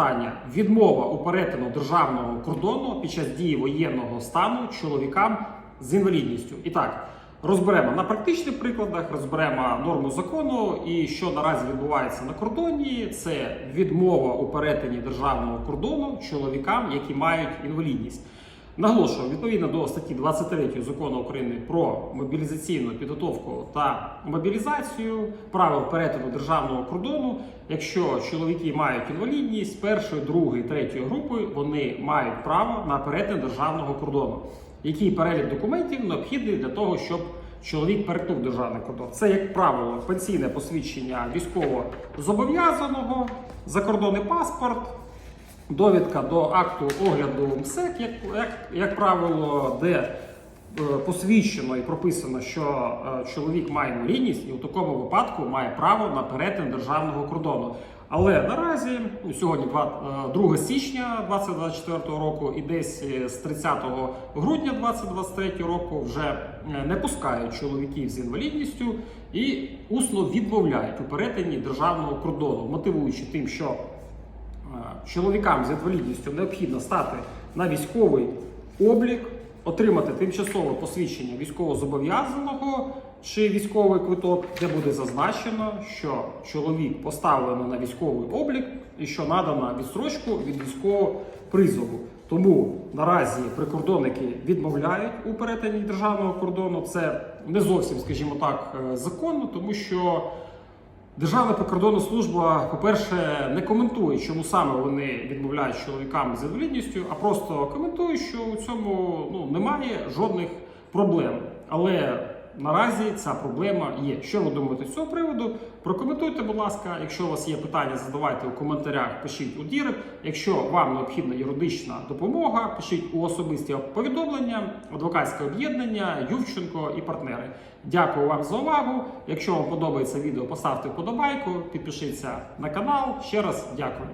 Питання відмова у перетину державного кордону під час дії воєнного стану чоловікам з інвалідністю. І так розберемо на практичних прикладах, розберемо норму закону і що наразі відбувається на кордоні. Це відмова у перетині державного кордону чоловікам, які мають інвалідність. Наголошую, відповідно до статті 23 закону України про мобілізаційну підготовку та мобілізацію правил перетину державного кордону. Якщо чоловіки мають інвалідність першої, другої, третьої групи, вони мають право на перетин державного кордону. Який перелік документів необхідний для того, щоб чоловік перетнув державний кордон? Це, як правило, пенсійне посвідчення військово зобов'язаного, закордонний паспорт, довідка до акту огляду МСЕК, як, як, як правило, де е, посвідчено і прописано, що е, чоловік має інвалідність і у такому випадку має право на перетин державного кордону. Але наразі ну, сьогодні два- е, 2 січня 2024 року і десь з 30 грудня 2023 року вже не пускають чоловіків з інвалідністю і усно відмовляють у перетині державного кордону, мотивуючи тим, що чоловікам з інвалідністю необхідно стати на військовий облік, отримати тимчасове посвідчення військовозобов'язаного чи військовий квиток, де буде зазначено, що чоловік поставлено на військовий облік і що надана відстрочку від військового призову. Тому наразі прикордонники відмовляють у перетині державного кордону. Це не зовсім, скажімо так, е, законно, тому що Державна прикордонна служба, по-перше, не коментує, чому саме вони відмовляють чоловікам з інвалідністю, а просто коментує, що у цьому ну, немає жодних проблем. Але наразі ця проблема є. Що ви думаєте з цього приводу? Прокоментуйте, будь ласка. Якщо у вас є питання, задавайте у коментарях, пишіть у дірек. Якщо вам необхідна юридична допомога, пишіть у особисті повідомлення, адвокатське об'єднання, Ювченко і партнери. Дякую вам за увагу. Якщо вам подобається відео, поставте вподобайку, підпишіться на канал. Ще раз дякую.